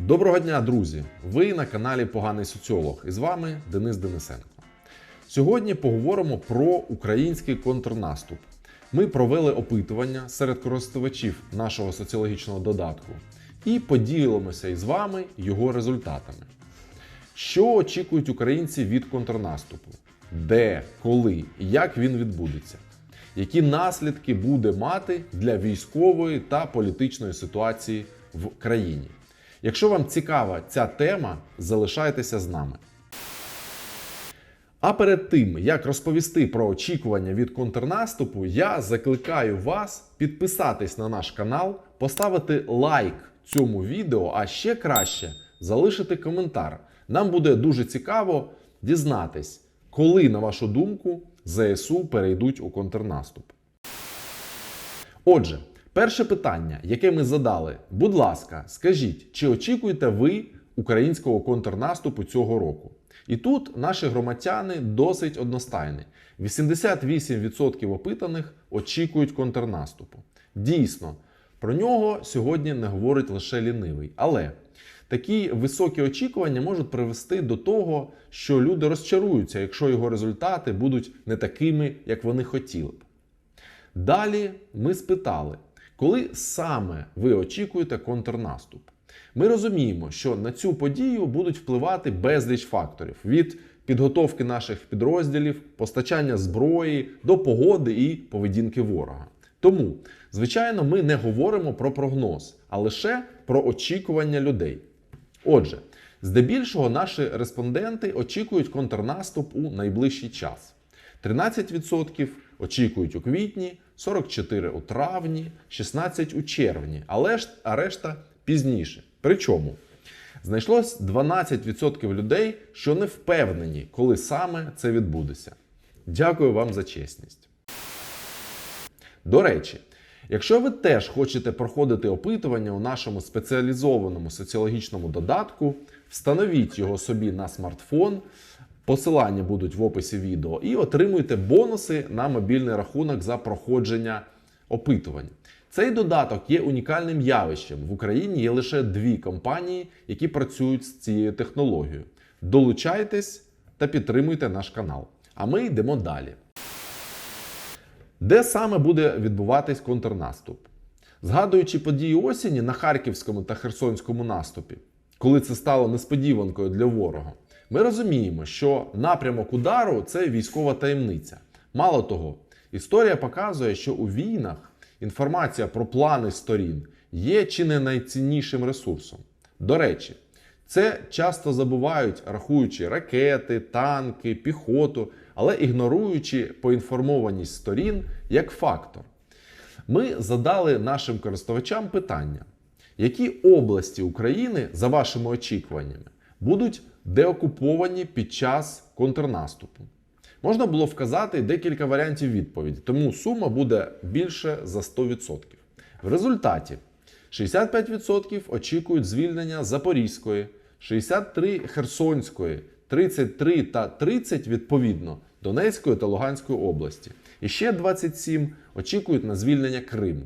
Доброго дня, друзі! Ви на каналі Поганий Соціолог і з вами Денис Денисенко. Сьогодні поговоримо про український контрнаступ. Ми провели опитування серед користувачів нашого соціологічного додатку і поділимося із вами його результатами. Що очікують українці від контрнаступу? Де, коли і як він відбудеться? Які наслідки буде мати для військової та політичної ситуації в країні? Якщо вам цікава ця тема, залишайтеся з нами. А перед тим, як розповісти про очікування від контрнаступу, я закликаю вас підписатись на наш канал, поставити лайк цьому відео, а ще краще залишити коментар. Нам буде дуже цікаво дізнатись, коли, на вашу думку, ЗСУ перейдуть у контрнаступ. Отже, перше питання, яке ми задали, будь ласка, скажіть, чи очікуєте ви українського контрнаступу цього року? І тут наші громадяни досить одностайні. 88% опитаних очікують контрнаступу. Дійсно, про нього сьогодні не говорить лише лінивий. Але такі високі очікування можуть привести до того, що люди розчаруються, якщо його результати будуть не такими, як вони хотіли б. Далі ми спитали, коли саме ви очікуєте контрнаступ. Ми розуміємо, що на цю подію будуть впливати безліч факторів від підготовки наших підрозділів, постачання зброї до погоди і поведінки ворога. Тому, звичайно, ми не говоримо про прогноз, а лише про очікування людей. Отже, здебільшого наші респонденти очікують контрнаступ у найближчий час. 13% очікують у квітні, 44% у травні, 16% у червні, а решта пізніше. Причому знайшлось 12% людей, що не впевнені, коли саме це відбудеться. Дякую вам за чесність. До речі, якщо ви теж хочете проходити опитування у нашому спеціалізованому соціологічному додатку, встановіть його собі на смартфон. Посилання будуть в описі відео, і отримуйте бонуси на мобільний рахунок за проходження опитувань. Цей додаток є унікальним явищем. В Україні є лише дві компанії, які працюють з цією технологією. Долучайтесь та підтримуйте наш канал. А ми йдемо далі. Де саме буде відбуватись контрнаступ? Згадуючи події осені на Харківському та Херсонському наступі, коли це стало несподіванкою для ворога, ми розуміємо, що напрямок удару це військова таємниця. Мало того, історія показує, що у війнах інформація про плани сторін є чи не найціннішим ресурсом. До речі, це часто забувають, рахуючи ракети, танки, піхоту, але ігноруючи поінформованість сторін як фактор. Ми задали нашим користувачам питання: які області України, за вашими очікуваннями, будуть деокуповані під час контрнаступу? Можна було вказати декілька варіантів відповіді, тому сума буде більше за 100%. В результаті 65% очікують звільнення Запорізької, 63 Херсонської, 33 та 30 відповідно Донецької та Луганської області. І ще 27 очікують на звільнення Криму.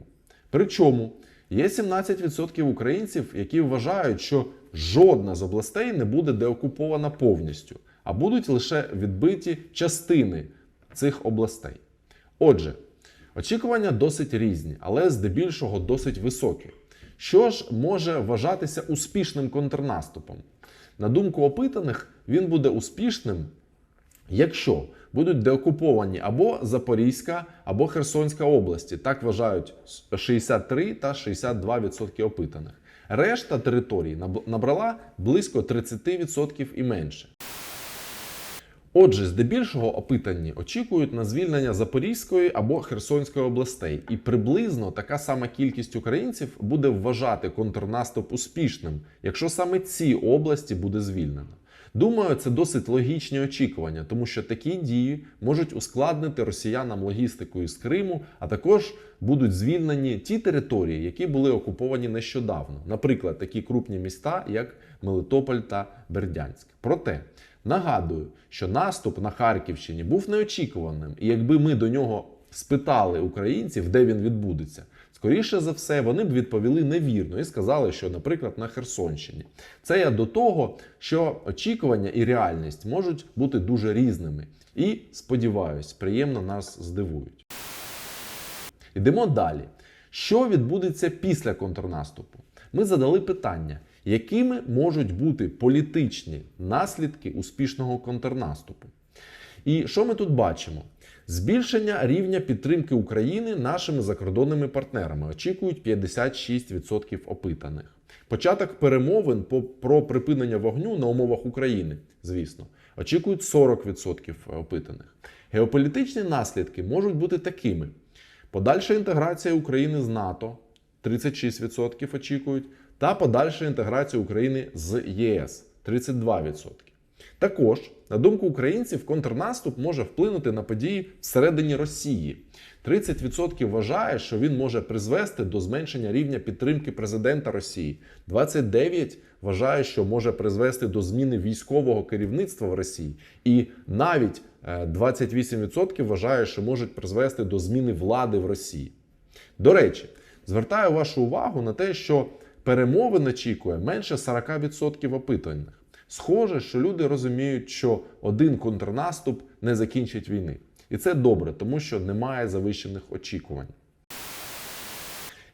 Причому є 17% українців, які вважають, що жодна з областей не буде деокупована повністю, а будуть лише відбиті частини цих областей. Отже, очікування досить різні, але здебільшого досить високі. Що ж може вважатися успішним контрнаступом? На думку опитаних, він буде успішним, якщо будуть деокуповані або Запорізька, або Херсонська області. Так вважають 63 та 62% опитаних. Решта територій набрала близько 30% і менше. Отже, здебільшого опитані очікують на звільнення Запорізької або Херсонської областей, і приблизно така сама кількість українців буде вважати контрнаступ успішним, якщо саме ці області буде звільнено. Думаю, це досить логічні очікування, тому що такі дії можуть ускладнити росіянам логістику із Криму, а також будуть звільнені ті території, які були окуповані нещодавно, наприклад, такі крупні міста, як Мелитополь та Бердянськ. Проте нагадую, що наступ на Харківщині був неочікуваним, і якби ми до нього спитали українців, де він відбудеться, Скоріше за все, вони б відповіли невірно і сказали, що, наприклад, на Херсонщині. Це я до того, що очікування і реальність можуть бути дуже різними. І сподіваюсь, приємно нас здивують. Йдемо далі. Що відбудеться після контрнаступу? Ми задали питання, якими можуть бути політичні наслідки успішного контрнаступу. І що ми тут бачимо? Збільшення рівня підтримки України нашими закордонними партнерами очікують 56% опитаних. Початок перемовин про припинення вогню на умовах України, звісно, очікують 40% опитаних. Геополітичні наслідки можуть бути такими: подальша інтеграція України з НАТО 36% очікують, та подальша інтеграція України з ЄС 32%. Також, на думку українців, контрнаступ може вплинути на події всередині Росії. 30% вважає, що він може призвести до зменшення рівня підтримки президента Росії. 29% вважає, що може призвести до зміни військового керівництва в Росії. І навіть е, 28% вважає, що можуть призвести до зміни влади в Росії. До речі, звертаю вашу увагу на те, що перемовин очікує менше 40% опитаних. Схоже, що люди розуміють, що один контрнаступ не закінчить війни. І це добре, тому що немає завищених очікувань.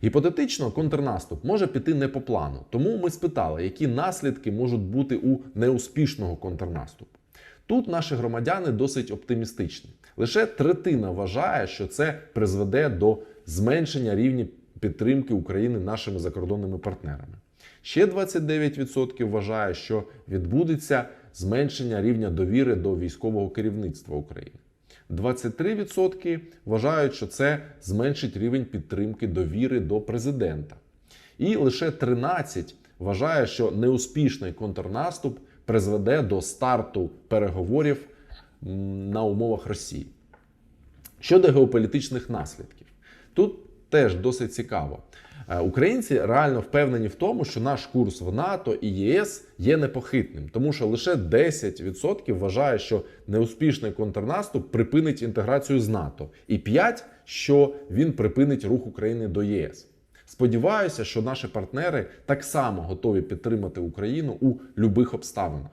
Гіпотетично, контрнаступ може піти не по плану. Тому ми спитали, які наслідки можуть бути у неуспішного контрнаступу. Тут наші громадяни досить оптимістичні. Лише третина вважає, що це призведе до зменшення рівня підтримки України нашими закордонними партнерами. Ще 29% вважає, що відбудеться зменшення рівня довіри до військового керівництва України. 23% вважають, що це зменшить рівень підтримки довіри до президента. І лише 13 вважає, що неуспішний контрнаступ призведе до старту переговорів на умовах Росії. Щодо геополітичних наслідків, тут теж досить цікаво. Е, Українці реально впевнені в тому, що наш курс в НАТО і ЄС є непохитним, тому що лише 10% вважає, що неуспішний контрнаступ припинить інтеграцію з НАТО, і 5% що він припинить рух України до ЄС. Сподіваюся, що наші партнери так само готові підтримати Україну у любих обставинах.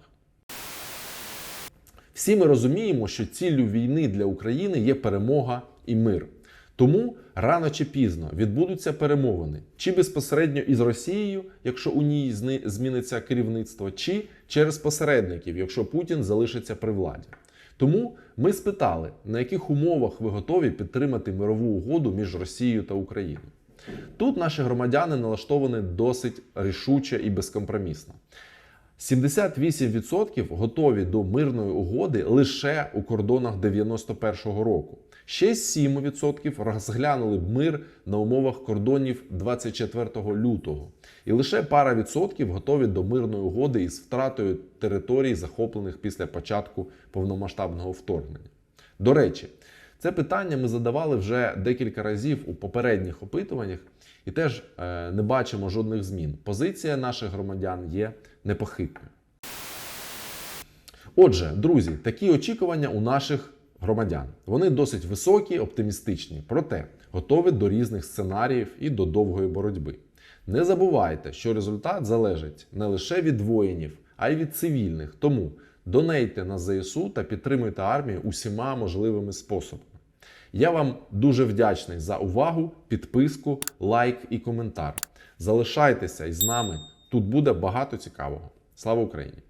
Всі ми розуміємо, що ціллю війни для України є перемога і мир. Тому рано чи пізно відбудуться перемовини чи безпосередньо із Росією, якщо у ній зміниться керівництво, чи через посередників, якщо Путін залишиться при владі. Тому ми спитали, на яких умовах ви готові підтримати мирову угоду між Росією та Україною. Тут наші громадяни налаштовані досить рішуче і безкомпромісно. 78% готові до мирної угоди лише у кордонах 91-го року. Ще 7% розглянули б мир на умовах кордонів 24 лютого. І лише пара відсотків готові до мирної угоди із втратою територій, захоплених після початку повномасштабного вторгнення. До речі, це питання ми задавали вже декілька разів у попередніх опитуваннях і теж е, не бачимо жодних змін. Позиція наших громадян є непохитною. Отже, друзі, такі очікування у наших громадян. Вони досить високі, оптимістичні, проте готові до різних сценаріїв і до довгої боротьби. Не забувайте, що результат залежить не лише від воїнів, а й від цивільних. Тому донейте на ЗСУ та підтримуйте армію усіма можливими способами. Я вам дуже вдячний за увагу, підписку, лайк і коментар. Залишайтеся із нами. Тут буде багато цікавого. Слава Україні!